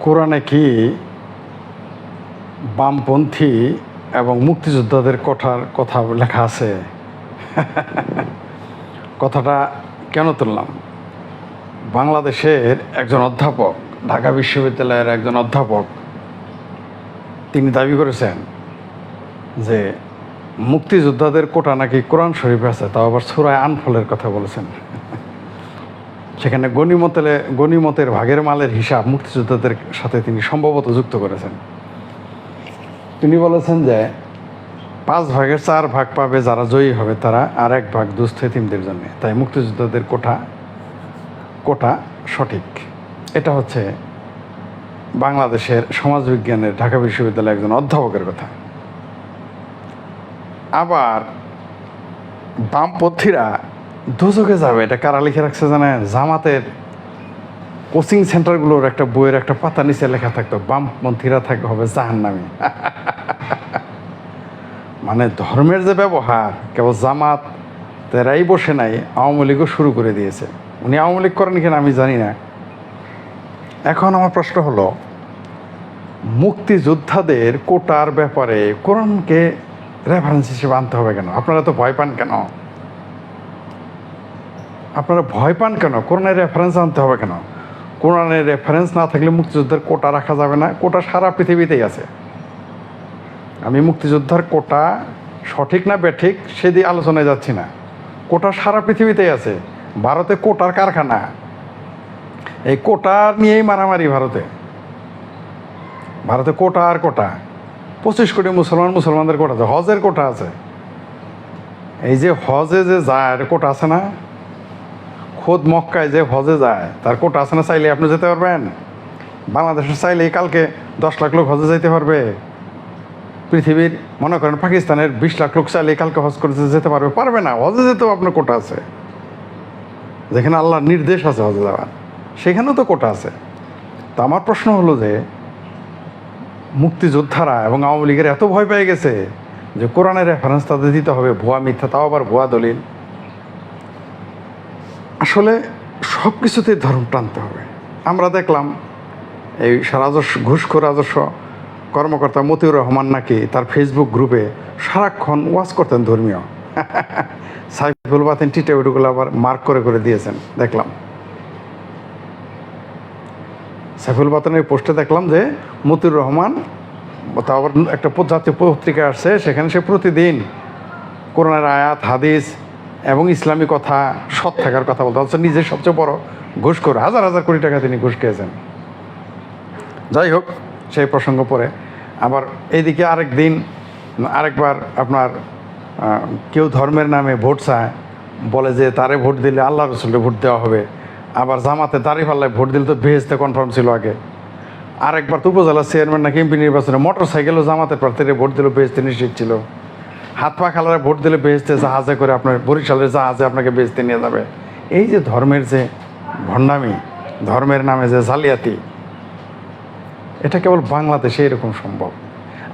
কোরআনে কি বামপন্থী এবং মুক্তিযোদ্ধাদের কথার কথা লেখা আছে? কথাটা কেন তুললাম? বাংলাদেশের একজন অধ্যাপক, ঢাকা বিশ্ববিদ্যালয়ের একজন অধ্যাপক, তিনি দাবি করেছেন যে মুক্তিযোদ্ধাদের কোটা নাকি কোরআন শরীফে আছে, তাও আবার সুরায় আনফলের কথা বলেছেন। সেখানে গণিমতের গণিমতের ভাগের মালের হিসাব মুক্তিযোদ্ধাদের সাথে তিনি সম্ভবত যুক্ত করেছেন। তিনি বলেছেন যে, পাঁচ ভাগের চার ভাগ পাবে যারা জয়ী হবে, তারা আর এক ভাগ দুস্থ এতিমদের জন্য। তাই মুক্তিযোদ্ধাদের কোঠা কোটা সঠিক। এটা হচ্ছে বাংলাদেশের সমাজবিজ্ঞানের ঢাকা বিশ্ববিদ্যালয়ের একজন অধ্যাপকের কথা। আবার বামপন্থীরা দুচোখে যাবে, এটা কারা লিখে রাখছে জানেন? জামাতের কোচিং সেন্টারগুলোর একটা বইয়ের একটা পাতা নিচে লেখা থাকতো বামপন্থীরা থাকবে হবে জাহান্নামি। মানে ধর্মের যে ব্যবহার, কেবল জামাত তেরাই বসে নাই, আওয়ামী লীগও শুরু করে দিয়েছে। উনি আওয়ামী লীগ করেন কিনা আমি জানি না। এখন আমার প্রশ্ন হলো, মুক্তিযোদ্ধাদের কোটার ব্যাপারে কোরআনকে রেফারেন্স হিসেবে আনতে হবে কেন? আপনারা তো ভয় পান কেন? আপনারা ভয় পান কেন? কোরআনের রেফারেন্স আনতে হবে কেন? কোরআনের রেফারেন্স না থাকলে মুক্তিযোদ্ধার কোটা রাখা যাবে না। কোটা সারা পৃথিবীতেই আছে। আমি মুক্তিযোদ্ধার কোটা সঠিক না বেঠিক সেদিকে আলোচনায় যাচ্ছি না। কোটা সারা পৃথিবীতেই আছে। ভারতে কোটার কারখানা। এই কোটা নিয়েই মারামারি ভারতে। ভারতে কোটা আর কোটা। পঁচিশ কোটি মুসলমান মুসলমানদের কোটা আছে। হজের কোটা আছে। এই যে হজে যে যায় কোটা আছে না? খোদ মক্কায় যে হজে যায়, তার কোটা আছে না চাইলে আপনি যেতে পারবেন? বাংলাদেশে চাইলে কালকে দশ লাখ লোক হজে যেতে পারবে। পৃথিবীর, মনে করেন পাকিস্তানের বিশ লাখ লোক চাইলে কালকে হজ করতে যেতে পারবে পারবে না, হজে যেতেও আপনার কোটা আছে। যেখানে আল্লাহর নির্দেশ আছে হজে যাওয়ার, সেখানেও তো কোটা আছে। তো আমার প্রশ্ন হলো যে, মুক্তিযোদ্ধারা এবং আওয়ামী লীগের এত ভয় পেয়ে গেছে যে কোরআনের রেফারেন্স তাদের দিতে হবে, ভুয়া মিথ্যা, তাও আবার ভুয়া দলিল। আসলে সব কিছুতেই ধর্ম টানতে হবে। আমরা দেখলাম এই রাজস্ব, ঘুষখোর রাজস্ব কর্মকর্তা মতিউর রহমান নাকি তার ফেসবুক গ্রুপে সারাক্ষণ ওয়াজ করতেন ধর্মীয়। সাইফুল বাতিন টিটে আবার মার্ক করে করে দিয়েছেন, দেখলাম। সাইফুল বাতনের পোস্টে দেখলাম যে মতিউর রহমান, তা আবার একটা জাতীয় পত্রিকা আসছে, সেখানে সে প্রতিদিন কোরআনের আয়াত, হাদিস এবং ইসলামী কথা সৎ থাকার কথা বলতে অথচ নিজের সবচেয়ে বড় ঘুষ করে। হাজার হাজার কোটি টাকা তিনি ঘুষ খেয়েছেন। যাই হোক, সেই প্রসঙ্গ পরে। আবার এইদিকে আরেক দিন, আরেকবার আপনার কেউ ধর্মের নামে ভোট চায়, বলে যে তারে ভোট দিলে আল্লাহ রসুলকে ভোট দেওয়া হবে। আবার জামাতে দাঁড়ি পাল্লায় ভোট দিলে তো বেহেস্তে কনফার্ম ছিল আগে। আরেকবার তো উপজেলা চেয়ারম্যান নাকি এমপি নির্বাচনে মোটর সাইকেলও জামাতের প্রার্থীরা ভোট দিলেও বেহেস্তে নিশ্চিত ছিল। হাত পা খালারে ভোট দিলে বেহেস্তে জাহাজে করে আপনার বরিশালের জাহাজে আপনাকে বেহেস্তে নিয়ে যাবে। এই যে ধর্মের যে ভণ্ডামি, ধর্মের নামে যে জালিয়াতি, এটা কেবল বাংলাদেশে এরকম সম্ভব।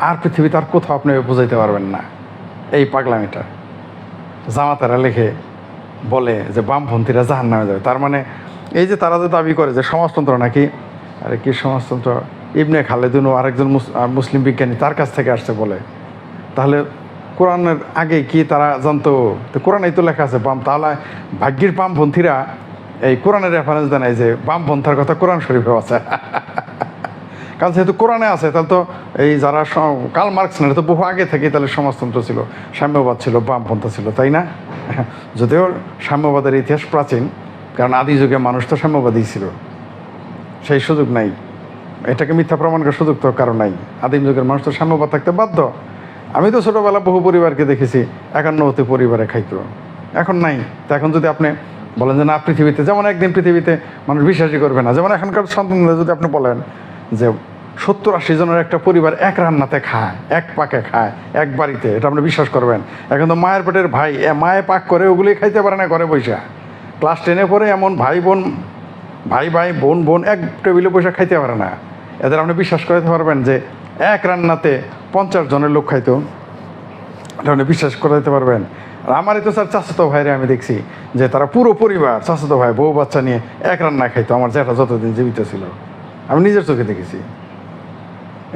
আর পৃথিবীতে আর কোথাও আপনি বুঝাইতে পারবেন না। এই পাগলামিটা। জামাতারা লেখে বলে যে বামপন্থীরা জাহান নামে যাবে। তার মানে এই যে তারা যে দাবি করে যে সমাজতন্ত্র নাকি, আরে কি সমাজতন্ত্র? ইবনে খালেদুন আরেকজন মুস- মুসলিম বিজ্ঞানী তার কাছ থেকে আসছে বলে। তাহলে কোরআনের আগে কি তারা জানতো? তো কোরআনেই তো লেখা আছে, বাম তাহলে ভাগ্যের বামপন্থীরা এই কোরআনের রেফারেন্স দেয় যে বামপন্থার কথা কোরআন শরীফেও আছে। কারণ যেহেতু কোরআনে আছে, তাহলে তো এই যারা কাল মার্কস না তো বহু আগে থেকেই তাহলে সমাজতন্ত্র ছিল, সাম্যবাদ ছিল বামপন্থা ছিল, তাই না? যদিও সাম্যবাদের ইতিহাস প্রাচীন, কারণ আদি যুগে মানুষ তো সাম্যবাদী ছিল। সেই সুযোগ নাই। এটাকে মিথ্যা প্রমাণ করার সুযোগ তো কারও নাই। আদিম যুগের মানুষ তো সাম্যবাদ থাকতে বাধ্য। আমি তো ছোটোবেলা বহু পরিবারকে দেখেছি একান্নবর্তী পরিবারে খাইতো। এখন নাই। তো এখন যদি আপনি বলেন যে না, পৃথিবীতে, যেমন একদিন পৃথিবীতে মানুষ বিশ্বাসই করবে না, যেমন এখনকার সন্তানদের যদি আপনি বলেন যে সত্তর আশি জনের একটা পরিবার এক রান্নাতে খায়, এক পাকে খায়, এক বাড়িতে, এটা আপনি বিশ্বাস করবেন। এখন তো মায়ের পেটের ভাই মায়ে পাক করে ওগুলি খাইতে পারে না ঘরে বৈশা ক্লাস টেনে পরে এমন ভাই বোন, ভাই ভাই, বোন বোন, এক টেবিলে বসে খাইতে পারে না। এদের আপনি বিশ্বাস করাতে পারবেন যে এক রান্নাতে পঞ্চাশ জনের লোক খাইতো। এটা বিশ্বাস করাতে পারবেন। আর আমারই তো স্যার চাচাতো ভাইরে আমি দেখছি, যে তারা পুরো পরিবার, চাচাতো ভাই, বউ, বাচ্চা নিয়ে এক রান্না খাইতো। আমার জ্যাঠা যতদিন জীবিত ছিল। আমি নিজের চোখে দেখেছি।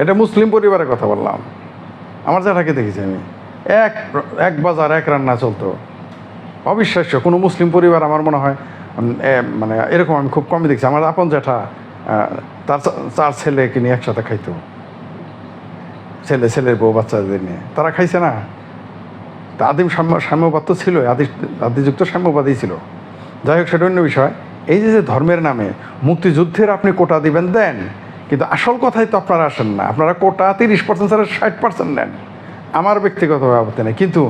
এটা মুসলিম পরিবারের কথা বললাম। আমার জ্যাঠাকে দেখেছি আমি। এক এক বাজার, এক রান্না চলতো। অবিশ্বাস্য, কোনো মুসলিম পরিবার আমার মনে হয় মানে এরকম আমি খুব কমই দেখছি। আমার আপন জ্যাঠা তার চার ছেলেকে নিয়ে একসাথে খাইতো। ছেলে, ছেলের বউ বাচ্চাদের নিয়ে। তারা খাইছে না। তা আদিম সাম্য, সাম্যবাদ তো ছিল আদি, আদিযুক্ত সাম্যবাদই ছিল। যাই হোক, সেটা অন্য বিষয়। এই যে যে ধর্মের নামে মুক্তিযুদ্ধের আপনি কোটা দিবেন, দেন। কিন্তু আসল কথাই তো আপনারা আসেন না। আপনারা কোটা তিরিশ পার্সেন্ট ছাড়া ষাট পার্সেন্ট নেন। আমার ব্যক্তিগত আপত্তি নেই। কিন্তু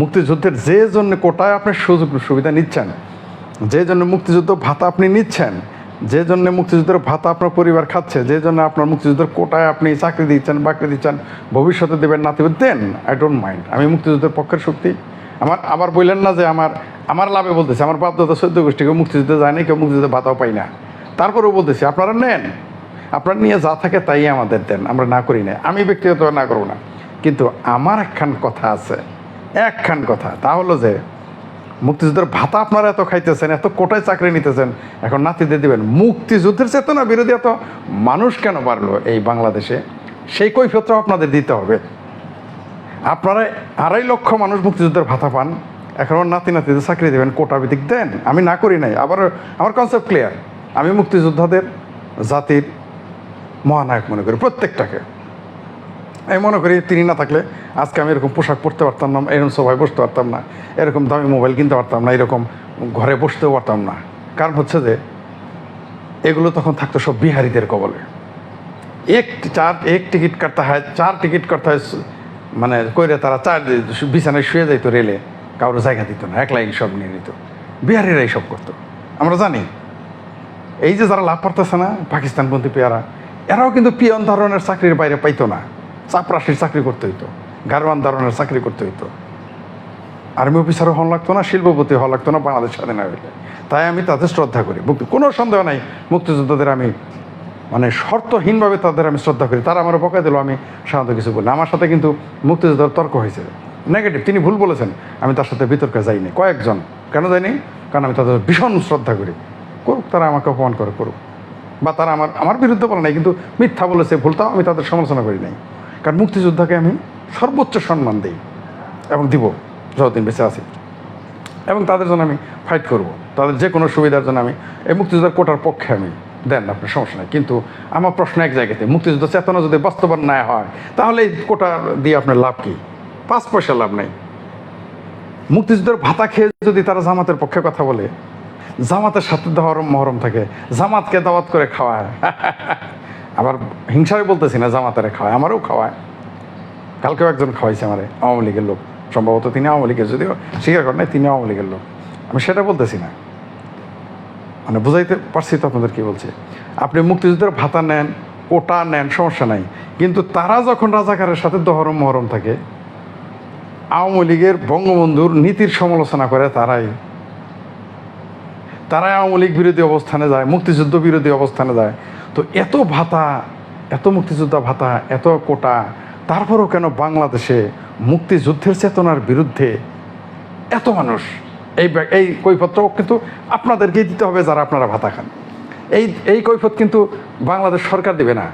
মুক্তিযুদ্ধের যে জন্য কোটায় আপনি সুযোগ সুবিধা নিচ্ছেন, যে জন্য মুক্তিযুদ্ধ ভাতা আপনি নিচ্ছেন যে জন্য মুক্তিযুদ্ধের ভাতা আপনার পরিবার খাচ্ছে, যে জন্য আপনার মুক্তিযুদ্ধের কোটায় আপনি চাকরি দিচ্ছেন, বাকরি দিচ্ছেন, ভবিষ্যতে দেবেন নাতি দেন আই ডোন্ট মাইন্ড আমি মুক্তিযুদ্ধের পক্ষের শক্তি। আমার, আবার বললেন না যে আমার আমার লাভে বলতেছে, আমার বাপ দাদা চোদ্দ গোষ্ঠী, কেউ মুক্তিযুদ্ধে যায় না কেউ মুক্তিযুদ্ধে ভাতাও পাই না। তারপরেও বলতেছি, আপনারা নেন। আপনার নিয়ে যা থাকে তাই আমাদের দেন, আমরা না করি না আমি ব্যক্তিগত না করব না। কিন্তু আমার একখান কথা আছে, একখান কথা, তা হলো যে মুক্তিযুদ্ধের ভাতা আপনারা এত খাইতেছেন, এত কোটায় চাকরি নিতেছেন, এখন নাতিদের দিবেন। মুক্তিযুদ্ধের চেতনা বিরোধী এত মানুষ কেন বাড়লো এই বাংলাদেশে? সেই কৈফিয়তটাও আপনাদের দিতে হবে। আপনারা আড়াই লক্ষ মানুষ মুক্তিযুদ্ধের ভাতা পান, এখন আমার নাতি নাতিদের চাকরি দেবেন, কোটা ভিত্তিক দেন। আমি না করি নাই, আবার আমার কনসেপ্ট ক্লিয়ার আমি মুক্তিযোদ্ধাদের, জাতির মহানায়ক মনে করি, প্রত্যেকটাকে। আমি মনে করি তিনি না থাকলে আজকে আমি এরকম পোশাক পরতে পারতাম না, এরকম সবাই বসতে পারতাম না, এরকম দামি মোবাইল কিনতে পারতাম না, এরকম ঘরে বসতেও পারতাম না। কারণ হচ্ছে যে, এগুলো তখন থাকতো সব বিহারিদের কবলে। এক চার, এক টিকিট কাটতে হয়, চার টিকিট করতে হয় মানে কইরে তারা চার বিছানায় শুয়ে যাইতো রেলে কারোর জায়গা দিত না, একলাই সব নিয়ে নিত। বিহারিরা এইসব করতো। আমরা জানি, এই যে যারা লাভ পারতেছে না, পাকিস্তানপন্থী পেয়ারা, এরাও কিন্তু পিয়ন ধরনের চাকরির বাইরে পাইতো না। চাপরাশির চাকরি করতে হইতো। গারওয়ান ধরনের চাকরি করতে হইতো। আর্মি অফিসারও হন লাগতো না, শিল্পপতি হওয়া লাগতো না, বাংলাদেশ স্বাধীন হইলে তাই আমি তাদের শ্রদ্ধা করি। মুক্তি কোনো সন্দেহ নাই, মুক্তিযোদ্ধাদের আমি মানে শর্তহীনভাবে তাদের আমি শ্রদ্ধা করি। তারা আমার বকা দিল, আমি সাধারণত কিছু বলি আমার সাথে কিন্তু মুক্তিযোদ্ধার তর্ক হয়েছে। নেগেটিভ তিনি ভুল বলেছেন। আমি তার সাথে বিতর্কে যাইনি। কয়েকজন। কেন যাইনি? কারণ আমি তাদের ভীষণ শ্রদ্ধা করি। করুক, তারা আমাকে অপমান করে, করুক। বা তারা আমার আমার বিরুদ্ধে বলে নাই, কিন্তু মিথ্যা বলেছে, ভুলটাও আমি তাদের সমালোচনা করি নাই। কারণ মুক্তিযোদ্ধাকে আমি সর্বোচ্চ সম্মান দিই এবং দিব যতদিন বেঁচে আছি। এবং তাদের জন্য আমি ফাইট করব। তাদের যে কোনো সুবিধার জন্য আমি এই মুক্তিযোদ্ধার কোটার পক্ষে আমি দেন, আপনার সমস্যা নেই। কিন্তু আমার প্রশ্ন এক জায়গাতে, মুক্তিযুদ্ধ চেতনা যদি বাস্তবায়ন না হয়, তাহলে এই কোটা দিয়ে আপনার লাভ কি? পাঁচ পয়সা লাভ নেই। মুক্তিযুদ্ধের ভাতা খেয়ে যদি তারা জামাতের পক্ষে কথা বলে, জামাতের সাথে দহরম মহরম থাকে, জামাতকে দাওয়াত করে খাওয়ায়। আবার হিংসায় বলতেছি না, জামাতারে খাওয়ায়, আমারও খাওয়ায়। কালকেও একজন খাওয়াইছে আমারে, আওয়ামী লীগের লোক। সম্ভবত তিনি আওয়ামী লীগের, যদিও স্বীকার করেন নাই, তিনি আওয়ামী লীগের লোক। আমি সেটা বলতেছি না। মানে বুঝাইতে পারছি তো আপনাদের কি বলছে। আপনি মুক্তিযুদ্ধের ভাতা নেন ওটা নেন, সমস্যা নাই। কিন্তু তারা যখন রাজাকারের সাথে দহরম মহরম থাকে, আওয়ামী লীগের বঙ্গবন্ধুর নীতির সমালোচনা করে তারাই। তারাই আওয়ামী লীগ বিরোধী অবস্থানে যায়, মুক্তিযুদ্ধ বিরোধী অবস্থানে যায়। তো এত ভাতা, এত মুক্তিযোদ্ধা ভাতা, এত কোটা, তারপরেও কেন বাংলাদেশে মুক্তিযুদ্ধের চেতনার বিরুদ্ধে এত মানুষ? এই এই কৈফতটাও কিন্তু আপনাদেরকেই দিতে হবে যারা আপনারা ভাতা খান। এই এই কৈফত কিন্তু বাংলাদেশ সরকার দিবে না।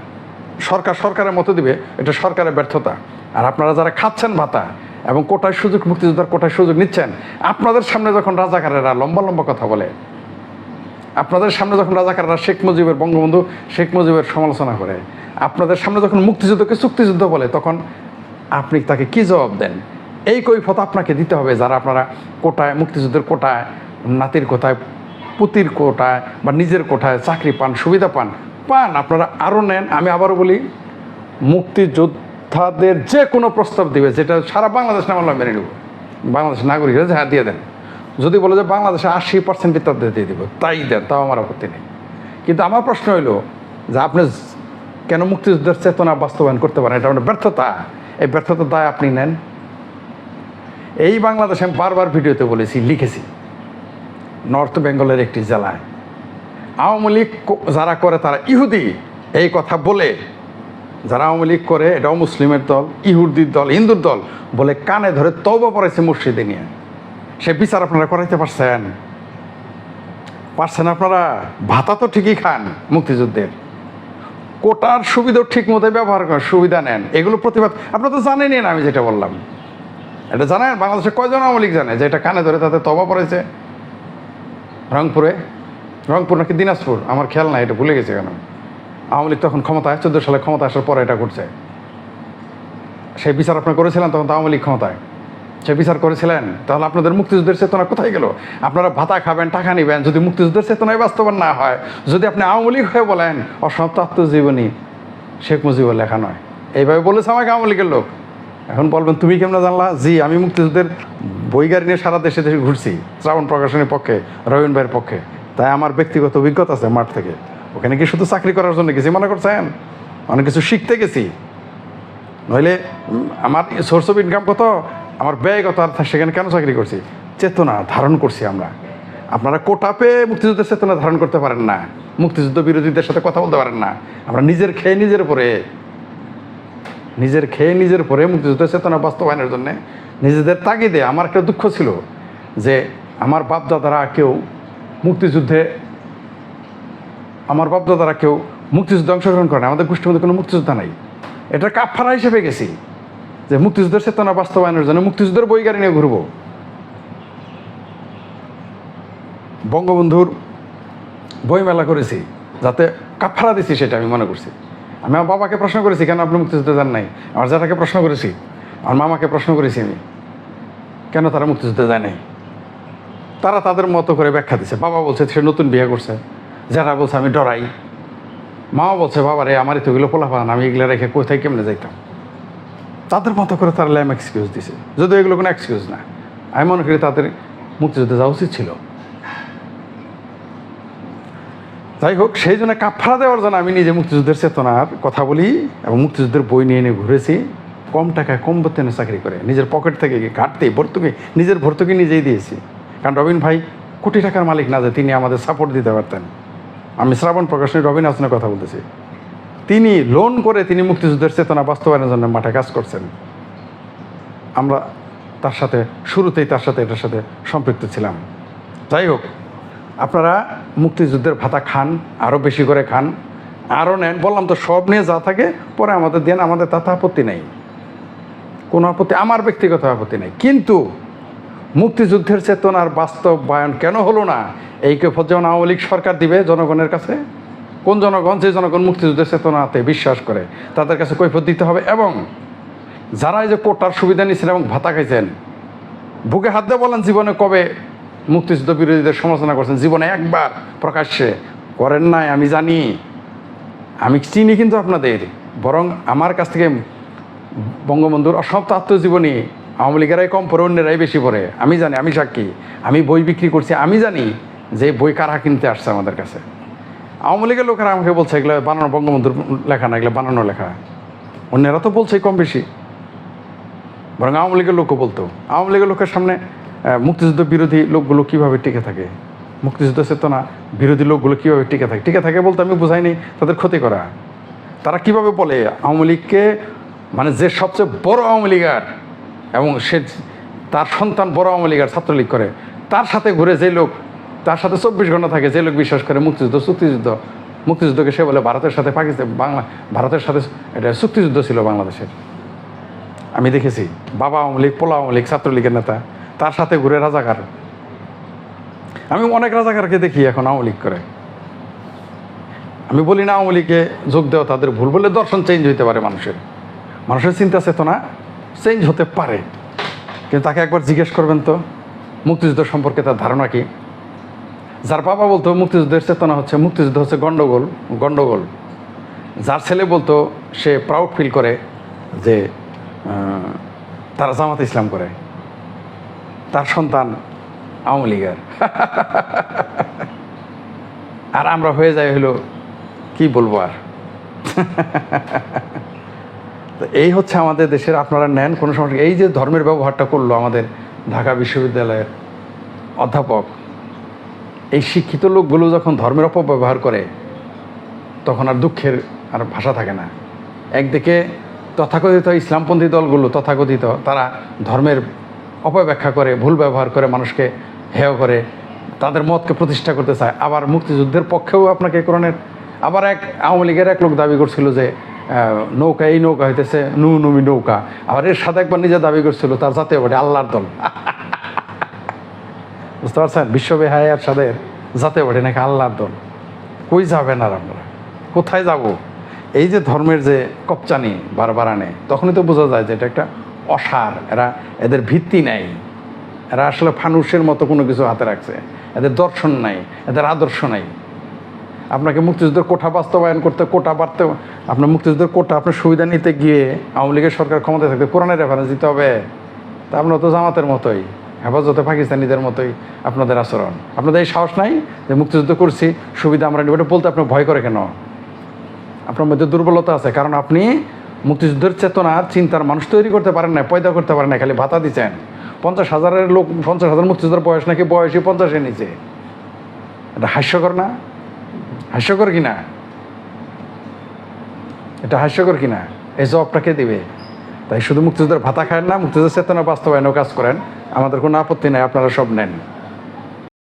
সরকার সরকারের মতো দিবে, এটা সরকারের ব্যর্থতা। আর আপনারা যারা খাচ্ছেন ভাতা এবং কোটায় সুযোগ, মুক্তিযোদ্ধার কোটায় সুযোগ নিচ্ছেন, আপনাদের সামনে যখন রাজাকারেরা লম্বা লম্বা কথা বলে আপনাদের সামনে যখন রাজাকাররা শেখ মুজিবের বঙ্গবন্ধু, শেখ মুজিবের সমালোচনা করে, আপনাদের সামনে যখন মুক্তিযুদ্ধকে চুক্তিযুদ্ধ বলে, তখন আপনি তাকে কি জবাব দেন? এই কৈফত আপনাকে দিতে হবে যারা আপনারা কোটায়, মুক্তিযুদ্ধের কোটায়, নাতির কোটায়, পুতির কোটায় বা নিজের কোটায় চাকরি পান, সুবিধা পান পান। আপনারা আরও নেন। আমি আবারও বলি, মুক্তিযোদ্ধাদের যে কোনো প্রস্তাব দিবে, যেটা সারা বাংলাদেশ না আমরা মেনে নেব। বাংলাদেশ নাগরিকরা হ্যাঁ দিয়ে দেন। যদি বলে যে বাংলাদেশে আশি পার্সেন্ট তাদের দিয়ে দিব, তাই দেন, তাও আমার আপত্তি নেই। কিন্তু আমার প্রশ্ন হইল যে আপনি কেন মুক্তিযুদ্ধের চেতনা বাস্তবায়ন করতে পারেন? এটা আপনার ব্যর্থতা। এই ব্যর্থতার দায় আপনি নেন। এই বাংলাদেশে আমি বারবার ভিডিওতে বলেছি, লিখেছি। নর্থ বেঙ্গলের একটি জেলায়। আওয়ামী লীগ যারা করে তারা ইহুদি। এই কথা বলে, যারা আওয়ামী লীগ করে, এটাও মুসলিমের দল, ইহুদির দল, হিন্দুর দল, বলে কানে ধরে তবা পড়েছে মসজিদে নিয়ে। সে বিচার আপনারা করাইতে পারছেন। পারছেন আপনারা? ভাতা তো ঠিকই খান মুক্তিযুদ্ধের। কোটার সুবিধা ঠিক মতো ব্যবহার করেন সুবিধা নেন। এগুলো প্রতিবাদ আপনারা তো জানেনই না আমি যেটা বললাম। এটা জানেন? বাংলাদেশে কয়জন আওয়ামী লীগ জানে যে এটা কানে ধরে তাতে তবা পড়েছে? রংপুরে? রংপুর নাকি দিনাজপুর? আমার খেয়াল নাই, এটা ভুলে গেছে কেন? আওয়ামী লীগ তখন ক্ষমতায় চোদ্দ সালে ক্ষমতা আসার পরে এটা করছে সেই বিচার আপনার করেছিলেন তখন তো আওয়ামী লীগ ক্ষমতায়। সে বিচার করেছিলেন, তাহলে আপনাদের মুক্তিযুদ্ধের চেতনা কোথায় গেল? আপনারা ভাতা খাবেন, টাকা নেবেন, যদি মুক্তিযুদ্ধের চেতনায় বাস্তবায়ন না হয়, যদি আপনি আওয়ামী লীগ হয়ে বলেন, অসমাপ্ত আত্মজীবনী শেখ মুজিবুর লেখা নয়। এইভাবে বলেছে আমাকে আওয়ামী লীগের লোক। এখন বলবেন, তুমি কেমন জানলা? জি, আমি মুক্তিযুদ্ধের বই গাড়ি নিয়ে সারা দেশে দেশে ঘুরছি, শ্রাবণ প্রকাশনের পক্ষে, রবীন ভাইয়ের পক্ষে। তাই আমার ব্যক্তিগত অভিজ্ঞতা আছে মাঠ থেকে। ওখানে কি শুধু চাকরি করার জন্য গেছি, মনে করছেন? অনেক কিছু শিখতে গেছি। নইলে আমার সোর্স অফ ইনকাম কত? আমার ব্যয়গত আর সেখানে কেন চাকরি করছি? চেতনা ধারণ করছি আমরা। আপনারা কোটা পেয়ে মুক্তিযুদ্ধের চেতনা ধারণ করতে পারেন না। মুক্তিযুদ্ধ বিরোধীদের সাথে কথা বলতে পারেন না। আমরা নিজের খেয়ে নিজের পরে নিজের খেয়ে নিজের পরে মুক্তিযুদ্ধের চেতনা বাস্তবায়নের জন্য নিজেদের তাগিদে আমার একটা দুঃখ ছিল যে আমার বাপদাদারা কেউ মুক্তিযুদ্ধে, আমার বাপদাদারা কেউ মুক্তিযুদ্ধে অংশগ্রহণ করে না। আমাদের গোষ্ঠীর মধ্যে কোনো মুক্তিযোদ্ধা নাই। এটা কাফারা হিসেবে গেছি। যে মুক্তিযুদ্ধের চেতনা বাস্তবায়নের জন্য মুক্তিযুদ্ধের বই গাড়ি নিয়ে ঘুরবো। বঙ্গবন্ধুর বইমেলা করেছি, যাতে কাফারা দিছি সেটা আমি মনে করছি। আমি আমার বাবাকে প্রশ্ন করেছি, কেন আপনি মুক্তিযুদ্ধ যান নাই? আমার জ্যাঠাকে প্রশ্ন করেছি, আমার মামাকে প্রশ্ন করেছি আমি, কেন তারা মুক্তিযুদ্ধে যায় নাই? তারা তাদের মতো করে ব্যাখ্যা দিছে। বাবা বলছে, সে নতুন বিয়ে করছে। যারা বলছে, আমি ডরাই। মাও বলছে বাবা রে আমারই তো এগুলো পোলাপান, আমি এগুলো রেখে কোথায় কেমনে যাইতাম? তাদের মতো করে তারা ল্যাম এক্সকিউজ দিছে। যদিও এগুলো কোনো এক্সকিউজ না। আমি মনে করি তাদের মুক্তিযুদ্ধে যাওয়া উচিত ছিল। যাই হোক, সেই জন্য কাফারা দেওয়ার জন্য আমি নিজে মুক্তিযুদ্ধের চেতনার কথা বলি এবং মুক্তিযুদ্ধের বই নিয়ে নিয়ে ঘুরেছি। কম টাকায়, কম বেতনে চাকরি করে। নিজের পকেট থেকে ঘাটতে, ভর্তুকি, নিজের ভর্তুকি নিজেই দিয়েছি। কারণ রবিন ভাই কোটি টাকার মালিক না যে তিনি আমাদের সাপোর্ট দিতে পারতেন। আমি শ্রাবণ প্রকাশনী রবিন হাসনের কথা বলতেছি। তিনি লোন করে তিনি মুক্তিযুদ্ধের চেতনা বাস্তবায়নের জন্য মাঠে কাজ করছেন। আমরা তার সাথে, শুরুতেই তার সাথে, এটার সাথে সম্পৃক্ত ছিলাম। যাই হোক, আপনারা মুক্তিযুদ্ধের ভাতা খান আরও বেশি করে খান আরও নেন, বললাম তো সব নিয়ে যা থাকে, পরে আমাদের দেন, আমাদের তাতে আপত্তি নেই। কোনো আপত্তি, আমার ব্যক্তিগত আপত্তি নেই। কিন্তু মুক্তিযুদ্ধের চেতনার বাস্তবায়ন কেন হলো না, এই কৈফত যেমন আওয়ামী লীগ সরকার দিবে জনগণের কাছে? কোন জনগণ, যে জনগণ মুক্তিযুদ্ধের চেতনাতে বিশ্বাস করে, তাদের কাছে কৈফত দিতে হবে এবং যারা এই যে কোটার সুবিধা নিয়েছেন এবং ভাতা খাইছেন, বুকে হাত দিয়ে বলেন জীবনে কবে মুক্তিযুদ্ধ বিরোধীদের সমালোচনা করছেন, জীবনে একবার প্রকাশ্যে করেন নাই, আমি জানি, আমি চিনি কিন্তু আপনাদের, বরং আমার কাছ থেকে বঙ্গবন্ধুর অসমাপ্ত আত্মজীবনী আওয়ামী লীগেরাই কম পড়ে, অন্যেরাই বেশি পড়ে, আমি জানি, আমি সাক্ষী, আমি বই বিক্রি করছি, আমি জানি যে বই কারা কিনতে আসছে আমাদের কাছে। আওয়ামী লীগের লোকেরা আমাকে বলছে, এগুলো বানানো বঙ্গবন্ধুর লেখা না, এগুলো বানানো লেখা। অন্যেরা তো বলছে কম বেশি। বরং আওয়ামী লীগের লোকও বলতো, আওয়ামী লীগের লোকের সামনে মুক্তিযুদ্ধ বিরোধী লোকগুলো কীভাবে টিকে থাকে? মুক্তিযুদ্ধ চেতনা বিরোধী লোকগুলো কীভাবে টিকে থাকে? টিকে থাকে বলতে আমি বুঝাইনি তাদের ক্ষতি করা। তারা কীভাবে বলে আওয়ামী লীগকে মানে যে সবচেয়ে বড় আওয়ামী লীগার এবং সে, তার সন্তান বড় আওয়ামী লীগার ছাত্রলীগ করে, তার সাথে ঘুরে যে লোক তার সাথে চব্বিশ ঘণ্টা থাকে, যে লোক বিশ্বাস করে মুক্তিযুদ্ধ, চুক্তিযুদ্ধ। মুক্তিযুদ্ধকে সে বলে ভারতের সাথে পাকিস্তান, বাংলা, ভারতের সাথে এটা চুক্তিযুদ্ধ ছিল বাংলাদেশের। আমি দেখেছি, বাবা আওয়ামী লীগ, পোলা আওয়ামী লীগ, ছাত্রলীগের নেতা, তার সাথে ঘুরে রাজাকার। আমি অনেক রাজাকারকে দেখি এখন আওয়ামী লীগ করে। আমি বলি না আওয়ামী লীগে যোগ দেওয়া তাদের ভুল বলে দর্শন চেঞ্জ হইতে পারে মানুষের। মানুষের চিন্তা চেতনা চেঞ্জ হতে পারে। কিন্তু তাকে একবার জিজ্ঞেস করবেন তো, মুক্তিযুদ্ধ সম্পর্কে তার ধারণা কি? যার বাবা বলতো, মুক্তিযুদ্ধের চেতনা হচ্ছে, মুক্তিযুদ্ধ হচ্ছে গণ্ডগোল গণ্ডগোল যার ছেলে বলতো, সে প্রাউড ফিল করে যে তারা জামাত ইসলাম করে। তার সন্তান আওয়ামী লীগের। আর আমরা হয়ে যাই হলো, কি বলব আর? এই হচ্ছে আমাদের দেশের, আপনারা নেন, কোনো সমস্যা এই যে ধর্মের ব্যবহারটা করল আমাদের ঢাকা বিশ্ববিদ্যালয়ের অধ্যাপক এই শিক্ষিত লোকগুলো যখন ধর্মের অপব্যবহার করে, তখন আর দুঃখের আর ভাষা থাকে না। একদিকে তথাকথিত ইসলামপন্থী দলগুলো তথাকথিত, তারা ধর্মের অপব্যাখ্যা করে, ভুল ব্যবহার করে মানুষকে হেয় করে, তাদের মতকে প্রতিষ্ঠা করতে চায়। আবার মুক্তিযুদ্ধের পক্ষেও আপনাকে কোরআনের, আবার এক আওয়ামী লীগের এক লোক দাবি করছিল যে নৌকা, এই নৌকা হইতেছে নু নমি নৌকা। আবার এর সাথে একবার নিজে দাবি করছিল, তার জাতীয় পার্টি, আল্লাহর দল। বুঝতে পারছেন? বিশ্ববিহায়ার সাদের যাতে পার্টি নাকি আল্লাহর দল। কই যাবেন আর আমরা? কোথায় যাব? এই যে ধর্মের যে কপচানি বারবার আনে, তখনই তো বোঝা যায় যে এটা একটা অসার। এরা এদের ভিত্তি নেই। এরা আসলে ফানুষের মতো কোনো কিছু হাতে রাখছে। এদের দর্শন নাই, এদের আদর্শ নাই। আপনাকে মুক্তিযুদ্ধের কোঠা বাস্তবায়ন করতে, কোটা বাড়তে, আপনার মুক্তিযুদ্ধের কোটা, আপনার সুবিধা নিতে গিয়ে আওয়ামী লীগের সরকার ক্ষমতায় থাকতে কোরআনের রেফারেন্স দিতে হবে। তা আপনার তো জামাতের মতোই। হেফাজতে পাকিস্তানিদের মতোই আপনাদের আচরণ। আপনাদের এই সাহস নাই যে মুক্তিযুদ্ধ করছি, সুবিধা আমরা নিব। বলতে আপনার ভয় করে কেন? আপনার মধ্যে দুর্বলতা আছে, কারণ আপনি মুক্তিযুদ্ধের চেতনার চিন্তার মানুষ তৈরি করতে পারেন না পয়দা করতে পারেন না খালি ভাতা দিচ্ছেন। পঞ্চাশ হাজারের লোক, পঞ্চাশ হাজার মুক্তিযুদ্ধের বয়স নাকি বয়সই পঞ্চাশের নিচে। এটা হাস্যকর না? হাস্যকর কিনা? এটা হাস্যকর কিনা? এই জবটা কে দিবে? তাই শুধু মুক্তিযুদ্ধের ভাতা খায় না, মুক্তিযুদ্ধের চেতনা বাস্তবায়নেও কাজ করেন। আমাদের কোনো আপত্তি নাই আপনারা সব নেন।